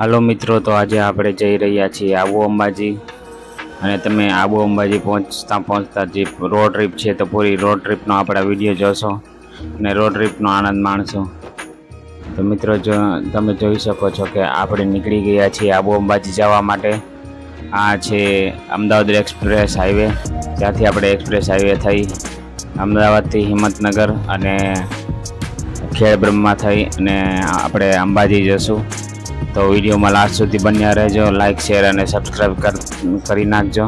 હાલો મિત્રો, તો આજે આપણે જઈ રહ્યા છીએ આબુ અંબાજી. અને તમે આબુ અંબાજી પહોંચતા પહોંચતા જે રોડ ટ્રીપ છે, તો પૂરી રોડ ટ્રીપનો આપણા વીડિયો જોશો અને રોડ ટ્રીપનો આનંદ માણશો. તો મિત્રો, જો તમે જોઈ શકો છો કે આપણે નીકળી ગયા છીએ આબુ અંબાજી જવા માટે. આ છે અમદાવાદ એક્સપ્રેસ હાઈવે. ત્યાંથી આપણે એક્સપ્રેસ હાઈવે થઈ અમદાવાદથી હિંમતનગર અને ખેડ બ્રહ્મા થઈ અને આપણે અંબાજી જશું. તો વિડીયોમાં લાસ્ટ સુધી બન્યા રહેજો લાઇક શેર અને સબસ્ક્રાઈબ કર નાખજો.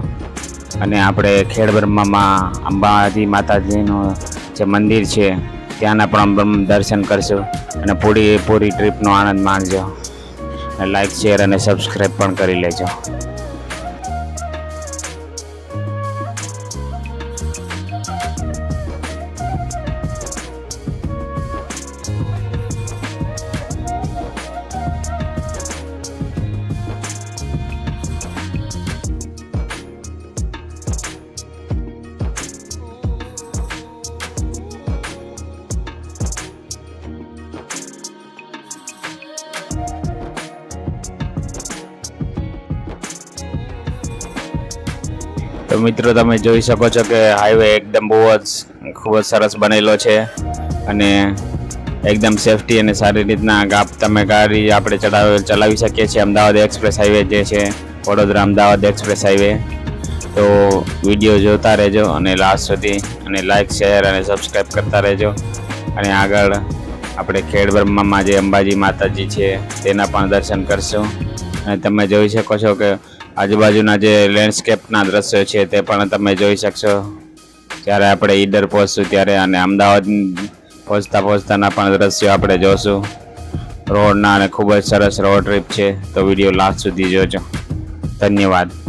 અને આપણે ખેડ બ્રહ્મામાં અંબાજી માતાજીનું જે મંદિર છે, ત્યાંના પણ દર્શન કરશું અને પૂરી પૂરી ટ્રીપનો આનંદ માણજો. લાઇક શેર અને સબસ્ક્રાઈબ પણ કરી લેજો. મિત્રો, તમે જોઈ શકો છો કે હાઈવે એકદમ બહુ જ ખૂબ જ સરસ બનેલો છે અને એકદમ સેફટી અને સારી રીતના ગાપ તમે ગાડી આપણે ચડાવી, ચલાવી શકીએ છીએ. અમદાવાદ એક્સપ્રેસ હાઈવે જે છે, વડોદરા અમદાવાદ એક્સપ્રેસ હાઈવે તો વીડિયો જોતા રહેજો અને લાસ્ટ સુધી અને લાઇક શેર અને સબસ્ક્રાઈબ કરતા રહેજો. અને આગળ આપણે ખેડ જે અંબાજી માતાજી છે, તેના પણ દર્શન કરશું. અને તમે જોઈ શકો છો કે આજુબાજુના જે લેન્ડસ્કેપના દ્રશ્યો છે તે પણ તમે જોઈ શકશો. જ્યારે આપણે ઈડર પહોંચશું ત્યારે અને અમદાવાદ પહોંચતા પહોંચતાના પણ દ્રશ્યો આપણે જોશું. રોડના અને ખૂબ જ સરસ રોડ ટ્રીપ છે. તો વીડિયો લાસ્ટ સુધી જોજો. ધન્યવાદ.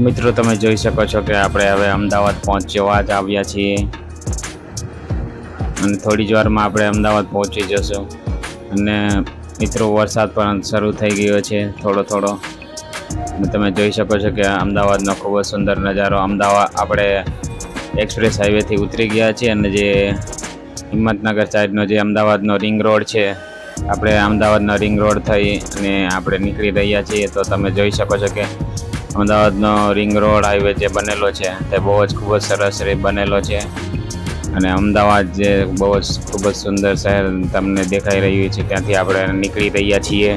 મિત્રો, તમે જોઈ શકો છો કે આપણે હવે અમદાવાદ પહોંચવા જ આવ્યા છીએ. અને થોડી જ વારમાં આપણે અમદાવાદ પહોંચી જશું. અને મિત્રો, વરસાદ પણ શરૂ થઈ ગયો છે, થોડો થોડો. તમે જોઈ શકો છો કે અમદાવાદનો ખૂબ જ સુંદર નજારો. અમદાવાદ આપણે એક્સપ્રેસ હાઈવેથી ઉતરી ગયા છીએ અને જે હિંમતનગર સાઈડનો જે અમદાવાદનો રિંગ રોડ છે, આપણે અમદાવાદનો રિંગ રોડ થઈ અને આપણે નીકળી રહ્યા છીએ. તો તમે જોઈ શકો છો કે અમદાવાદનો રિંગ રોડ હાઈવે જે બનેલો છે, તે બહુ જ ખૂબ જ સરસ રીતે બનેલો છે. અને અમદાવાદ જે બહુ જ ખૂબ જ સુંદર શહેર તમને દેખાઈ રહ્યું છે, ત્યાંથી આપણે નીકળી રહ્યા છીએ.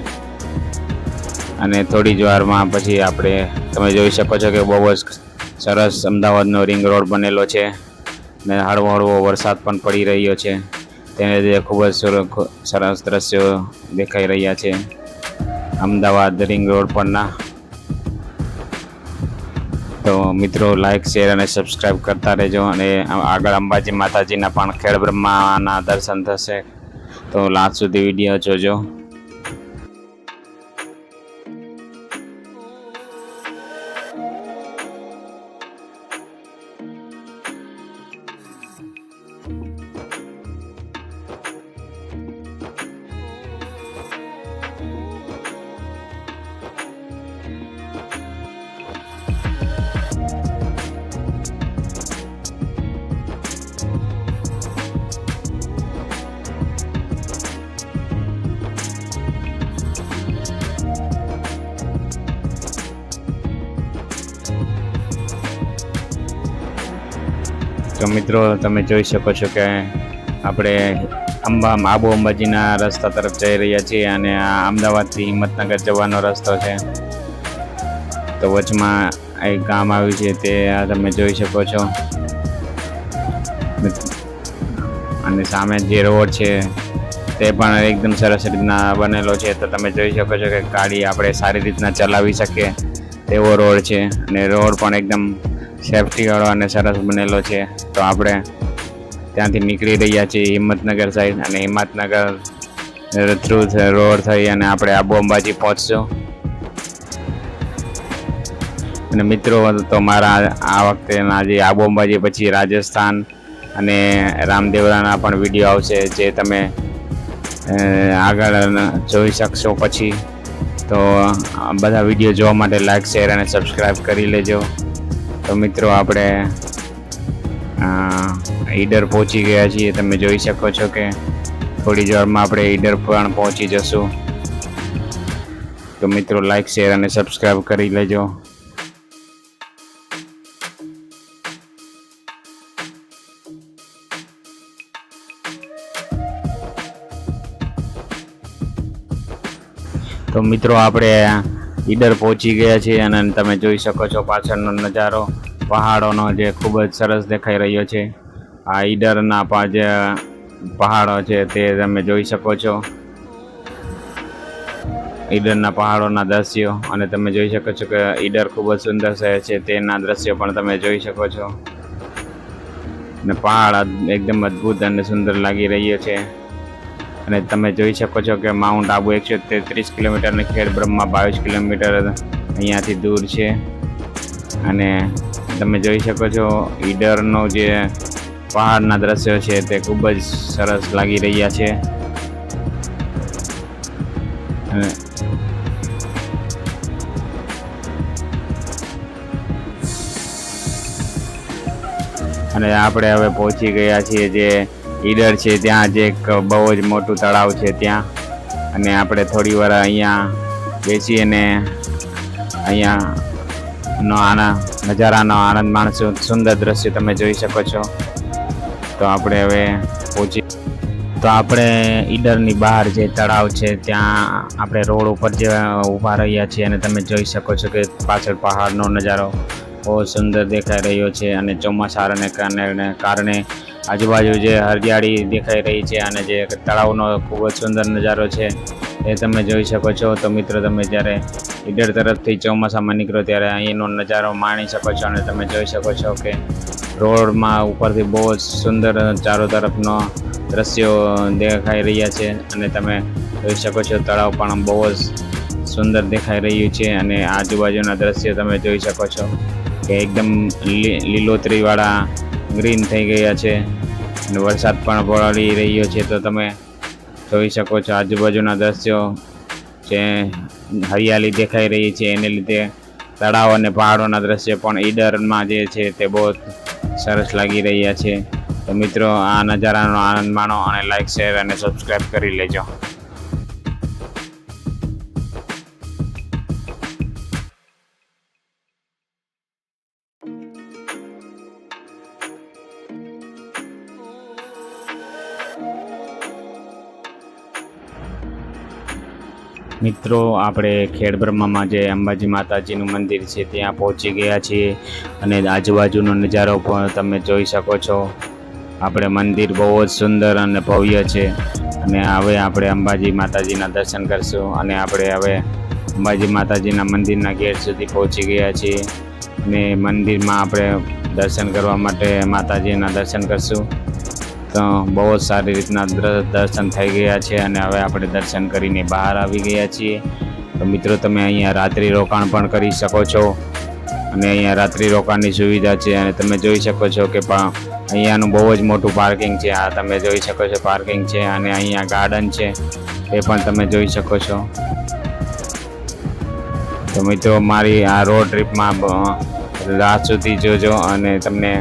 અને થોડી જ વારમાં પછી આપણે, તમે જોઈ શકો છો કે બહુ જ સરસ અમદાવાદનો રિંગ રોડ બનેલો છે. ને હળવો હળવો વરસાદ પણ પડી રહ્યો છે. તેને લીધે ખૂબ જ સુર- સરસ દ્રશ્યો દેખાઈ રહ્યા છે. અમદાવાદ રિંગ રોડ પરના તો મિત્રો લાઇક શેર અને સબસ્ક્રાઈબ કરતા રહેજો અને આગળ અંબાજી માતાજીના પણ ખેડ બ્રહ્માના દર્શન થશે. તો લાસ્ટ સુધી વીડિયો જોજો. તો મિત્રો, તમે જોઈ શકો છો કે આપણે અંબા, આબુ અંબાજીના રસ્તા તરફ જઈ રહ્યા છીએ અને આ અમદાવાદથી હિંમતનગર જવાનો રસ્તો છે. તો વચમાં એક ગામ આવ્યું છે, તે આ તમે જોઈ શકો છો. અને સામે જે રોડ છે, તે પણ એકદમ સરસ રીતના બનેલો છે. તો તમે જોઈ શકો છો કે ગાડી આપણે સારી રીતના ચલાવી શકીએ. તેવો રોડ છે અને રોડ પણ એકદમ સેફટીવાળો અને સરસ બનેલો છે. તો આપણે ત્યાંથી નીકળી રહ્યા છીએ હિંમતનગર સાઈડ અને હિંમતનગર થ્રુ રોડ થઈ અને આપણે આબુ અંબાજી પહોંચશું. અને મિત્રો, તો મારા આ વખતે જે આબુ અંબાજી પછી રાજસ્થાન અને રામદેવરાના પણ વીડિયો આવશે જે તમે આગળ જોઈ શકશો પછી. તો બધા વીડિયો જોવા માટે લાઈક શેર અને સબસ્ક્રાઈબ કરી લેજો. તો મિત્રો આપણે ઈડર પહોંચી ગયા છીએ. તમે જોઈ શકો છો કે થોડી જ વારમાં આપણે ઈડર પણ પહોંચી જશું. તો મિત્રો લાઈક શેર અને સબસ્ક્રાઈબ કરી લેજો. તો મિત્રો આપણે ઈડર પહોંચી ગયા છીએ અને તમે જોઈ શકો છો પાછળનો નજારો. પહાડોનો જે ખૂબ જ સરસ દેખાઈ રહ્યો છે. આ ઈડરના પા જે પહાડો છે તે તમે જોઈ શકો છો. ઈડરના પહાડોના દ્રશ્યો અને તમે જોઈ શકો છો કે ઈડર ખૂબ જ સુંદર શહેર છે. તેના દ્રશ્યો પણ તમે જોઈ શકો છો. અને પહાડ એકદમ અદ્ભુત અને સુંદર લાગી રહ્યો છે. અને તમે જોઈ શકો છો કે માઉન્ટ આબુ એકસો તેત્રીસ કિલોમીટર અને ખેડ બ્રહ્મા બાવીસ કિલોમીટર અહીંયાથી દૂર છે. અને તમે જોઈ શકો છો ઈડરનો જે પહાડના દ્રશ્યો છે તે ખૂબ જ સરસ લાગી રહ્યા છે. અને અને આપણે હવે પહોંચી ગયા છીએ જે ઈડર છે ત્યાં જે એક બહુ જ મોટું તળાવ છે ત્યાં. અને આપણે થોડી વાર અહીંયા બેસી અને અહીંયા નો આનંદ નજારાનો આનંદ માણશું, સુંદર દ્રશ્ય તમે જોઈ શકો છો. તો આપણે હવે પહોંચી, તો આપણે ઈડરની બહાર જે તળાવ છે ત્યાં આપણે રોડ ઉપર જે ઊભા રહ્યા છીએ અને તમે જોઈ શકો છો કે પાછળ પહાડનો નજારો બહુ સુંદર દેખાઈ રહ્યો છે અને ચોમાસાને કારણે કારણે આજુબાજુ જે હરિયાળી દેખાઈ રહી છે અને જે તળાવનો ખૂબ જ સુંદર નજારો છે એ તમે જોઈ શકો છો. તો મિત્રો તમે જ્યારે ઈડર તરફથી ચોમાસામાં નીકળો ત્યારે અહીંનો નજારો માણી શકો છો અને તમે જોઈ શકો છો કે રોડમાં ઉપરથી બહુ જ સુંદર ચારો તરફનો દ્રશ્યો દેખાઈ રહ્યા છે અને તમે જોઈ શકો છો તળાવ પણ બહુ જ સુંદર દેખાઈ રહ્યું છે અને આજુબાજુના દ્રશ્યો તમે જોઈ શકો છો કે એકદમ લીલોતરીવાળા ગ્રીન થઈ ગયા છે અને વરસાદ પણ પડી રહ્યો છે, તો તમે જોઈ શકો છો આજુબાજુના દ્રશ્યો જે હરિયાળી દેખાઈ રહી છે. એને લીધે તળાવ અને પહાડોના દ્રશ્ય પણ ઈડરમાં જે છે તે બહુ સરસ લાગી રહ્યા છે. તો મિત્રો, આ નજારાનો આનંદ માણો અને લાઈક શેર અને સબસ્ક્રાઈબ કરી લેજો. મિત્રો, આપણે ખેડબ્રહ્મામાં જે અંબાજી માતાજીનું મંદિર છે, ત્યાં પહોંચી ગયા છીએ અને આજુબાજુનો નજારો પણ તમે જોઈ શકો છો. આપણે મંદિર બહુ જ સુંદર અને ભવ્ય છે અને હવે આપણે અંબાજી માતાજીના દર્શન કરશું અને આપણે હવે અંબાજી માતાજીના મંદિરના ગેટ સુધી પહોંચી ગયા છીએ અને મંદિરમાં આપણે દર્શન કરવા માટે માતાજીના દર્શન કરશું. બહુ જ સારી રીતના દર્શન થઈ ગયા છે અને હવે આપણે દર્શન કરીને બહાર આવી ગયા છીએ. તો મિત્રો, તમે અહીંયા રાત્રિ રોકાણ પણ કરી શકો છો અને અહીંયા રાત્રિ રોકાણની સુવિધા છે અને તમે જોઈ શકો છો કે અહીંયાનું બહુ જ મોટું પાર્કિંગ છે. આ તમે જોઈ શકો છો પાર્કિંગ છે અને અહીંયા ગાર્ડન છે, એ પણ તમે જોઈ શકો છો. તો મિત્રો, મારી આ રોડ ટ્રીપમાં રાત સુધી જોજો અને તમને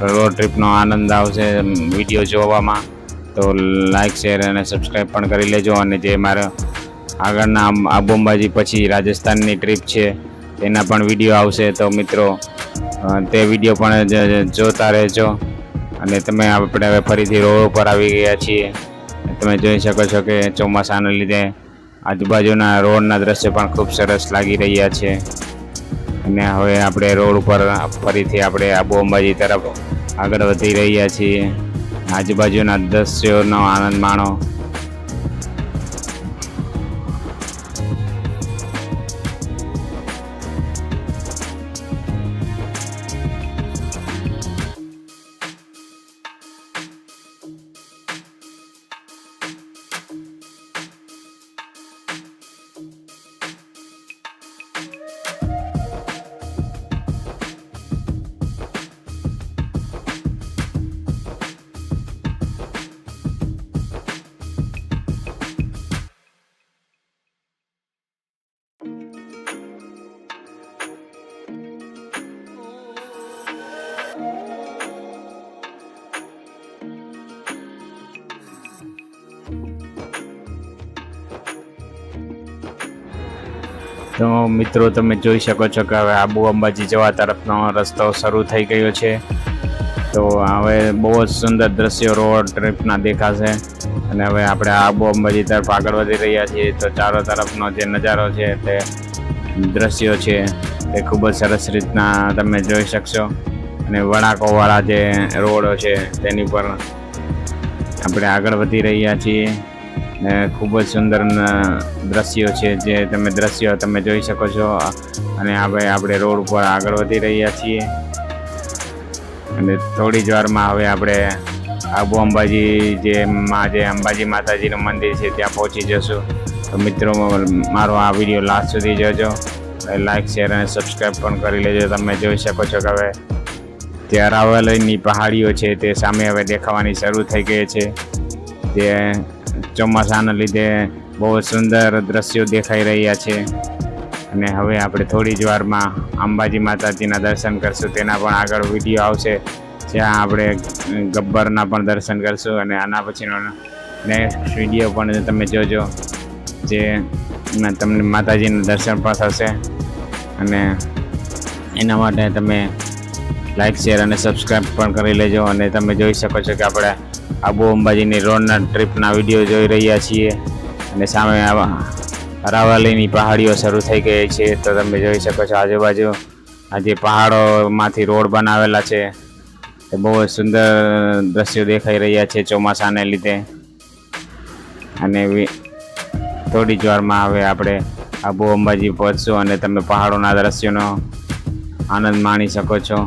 રોડ ટ્રીપનો આનંદ આવશે વીડિયો જોવામાં. તો લાઈક શેર અને સબસ્ક્રાઈબ પણ કરી લેજો. અને જે મારા આગળના આમ આબુ અંબાજી પછી રાજસ્થાનની ટ્રીપ છે તેના પણ વીડિયો આવશે. તો મિત્રો તે વીડિયો પણ જોતા રહેજો. અને તમે આપણે હવે ફરીથી રોડ ઉપર આવી ગયા છીએ. તમે જોઈ શકો છો કે ચોમાસાના લીધે આજુબાજુના રોડના દ્રશ્યો પણ ખૂબ સરસ લાગી રહ્યા છે. અને હવે આપણે રોડ ઉપર ફરીથી આપણે આબુ અંબાજી તરફ આગળ વધી રહ્યા છીએ. આજુબાજુના દ્રશ્યોનો આનંદ માણો. તો મિત્રો, તમે જોઈ શકો છો કે હવે આબુ અંબાજી જવા તરફનો રસ્તો શરૂ થઈ ગયો છે. તો હવે બહુ જ સુંદર દ્રશ્યો રોડ ટ્રીપના દેખાશે. અને હવે આપણે આબુ અંબાજી તરફ આગળ વધી રહ્યા છીએ. તો ચારો તરફનો જે નજારો છે તે દ્રશ્યો છે તે ખૂબ જ સરસ રીતના તમે જોઈ શકશો. અને વળાંકોવાળા જે રોડો છે તેની પર આપણે આગળ વધી રહ્યા છીએ. ખૂબ જ સુંદર દ્રશ્યો છે જે તમે દ્રશ્યો તમે જોઈ શકો છો. અને હવે આપણે રોડ ઉપર આગળ વધી રહ્યા છીએ. અને થોડી જ વારમાં હવે આપણે આબુ અંબાજી જે માં જે અંબાજી માતાજીનું મંદિર છે ત્યાં પહોંચી જશું. તો મિત્રો, મારો આ વીડિયો લાસ્ટ સુધી જોજો. લાઈક શેર અને સબસ્ક્રાઈબ પણ કરી લેજો. તમે જોઈ શકો છો કે હવે જે અરાવલીની પહાડીઓ છે તે સામે હવે દેખાવાની શરૂ થઈ ગઈ છે. જે ચોમાસાના લીધે બહુ સુંદર દ્રશ્યો દેખાઈ રહ્યા છે. અને હવે આપણે થોડી જ વારમાં અંબાજી માતાજીના દર્શન કરશું. તેના પણ આગળ વીડિયો આવશે, જ્યાં આપણે ગબ્બરના પણ દર્શન કરશું. અને આના પછીનો નેક્સ્ટ વીડિયો પણ તમે જોજો, જે તમને માતાજીના દર્શન પણ થશે. અને એના માટે તમે લાઈક શેર અને સબસ્ક્રાઈબ પણ કરી લેજો. અને તમે જોઈ શકો છો કે આપણે આબુ અંબાજીની રોડના ટ્રીપના વીડિયો જોઈ રહ્યા છીએ અને સામે અરાવલીની પહાડીઓ શરૂ થઈ ગઈ છે. તો તમે જોઈ શકો છો આજુબાજુ આજે પહાડોમાંથી રોડ બનાવેલા છે. તે બહુ સુંદર દ્રશ્યો દેખાઈ રહ્યા છે ચોમાસાને લીધે. અને થોડી જ વારમાં હવે આપણે આબુ અંબાજી પહોંચશું અને તમે પહાડોના દ્રશ્યોનો આનંદ માણી શકો છો.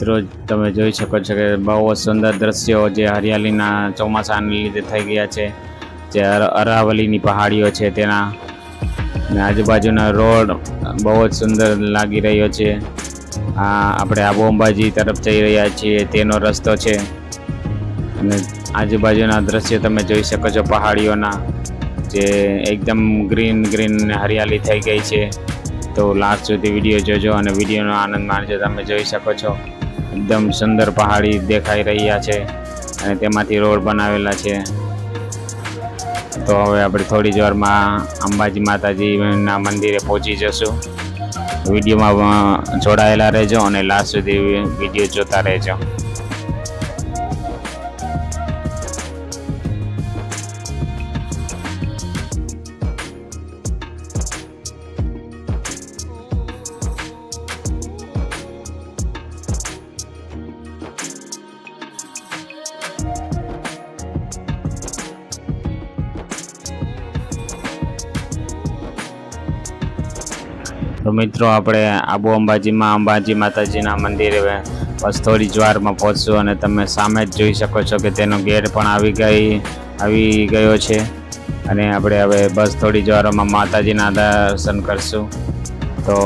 મિત્રો, તમે જોઈ શકો છો કે બહુ જ સુંદર દ્રશ્યો જે હરિયાળીના ચોમાસાને લીધે થઈ ગયા છે. જે અર- અરાવલીની પહાડીઓ છે તેના. અને આજુબાજુના રોડ બહુ જ સુંદર લાગી રહ્યો છે. આ આપણે આબુ અંબાજી તરફ જઈ રહ્યા છીએ, તેનો રસ્તો છે. અને આજુબાજુના દ્રશ્યો તમે જોઈ શકો છો પહાડીઓના, જે એકદમ ગ્રીન ગ્રીન હરિયાળી થઈ ગઈ છે. તો લાસ્ટ સુધી વીડિયો જોજો અને વિડીયોનો આનંદ માણજો, તમે જોઈ શકો છો. એકદમ સુંદર પહાડી દેખાઈ રહ્યા છે અને તેમાંથી રોડ બનાવેલા છે. તો હવે આપણે થોડી જ વારમાં અંબાજી માતાજીના મંદિરે પહોંચી જશું. વિડીયોમાં જોડાયેલા રહેજો અને લાસ્ટ સુધી વીડિયો જોતા રહેજો. તો મિત્રો આપણે આબુ અંબાજીમાં અંબાજી માતાજીના મંદિરે બસ થોડી જ વારમાં પહોંચશું અને તમે સામે જ જોઈ શકો છો કે તેનો ગેટ પણ આવી ગઈ, આવી ગયો છે. અને આપણે હવે બસ થોડી જ વારમાં માતાજીના દર્શન કરશું. તો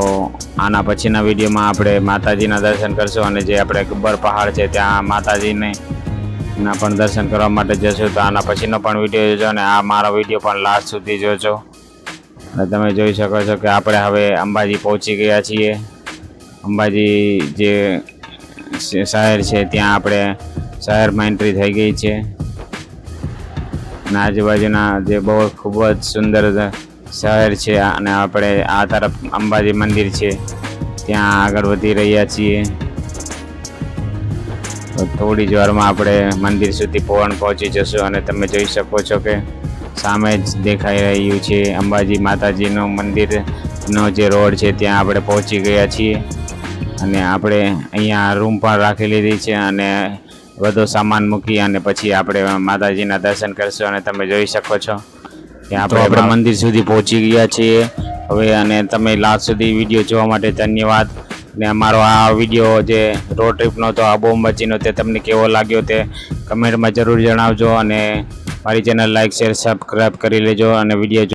આના પછીના વિડીયોમાં આપણે માતાજીના દર્શન કરશું અને જે આપણે ગબ્બર પહાડ છે ત્યાં માતાજીને ના પણ દર્શન કરવા માટે જશું. તો આના પછીનો પણ વીડિયો જોજો અને આ મારો વીડિયો પણ લાસ્ટ સુધી જોજો. અને તમે જોઈ શકો છો કે આપણે હવે અંબાજી પહોંચી ગયા છીએ. અંબાજી જે શહેર છે, ત્યાં આપણે શહેરમાં એન્ટ્રી થઈ ગઈ છે. અને આજુબાજુના જે બહુ ખૂબ જ સુંદર શહેર છે, અને આપણે આ તરફ અંબાજી મંદિર છે, ત્યાં આગળ વધી રહ્યા છીએ. થોડી જ વારમાં આપણે મંદિર સુધી પહોંચ પહોંચી જશું અને તમે જોઈ શકો છો કે સામે જ દેખાઈ રહ્યું છે. અંબાજી માતાજીનું મંદિરનો જે રોડ છે ત્યાં આપણે પહોંચી ગયા છીએ. અને આપણે અહીંયા રૂમ પણ રાખી લીધી છે અને બધો સામાન મૂકી અને પછી આપણે માતાજીના દર્શન કરશું અને તમે જોઈ શકો છો કે આપણે આપણે મંદિર સુધી પહોંચી ગયા છીએ. હવે અને તમે લાસ્ટ સુધી વીડિયો જોવા માટે ધન્યવાદ. ને અમારો આ વીડિયો જે રોડ ટ્રીપનો તો આબુ અંબાજીનો તે તમને કેવો લાગ્યો તે કમેન્ટમાં જરૂર જણાવજો અને મારી ચેનલ લાઈક શેર સબસ્ક્રાઈબ કરી લેજો અને વીડિયો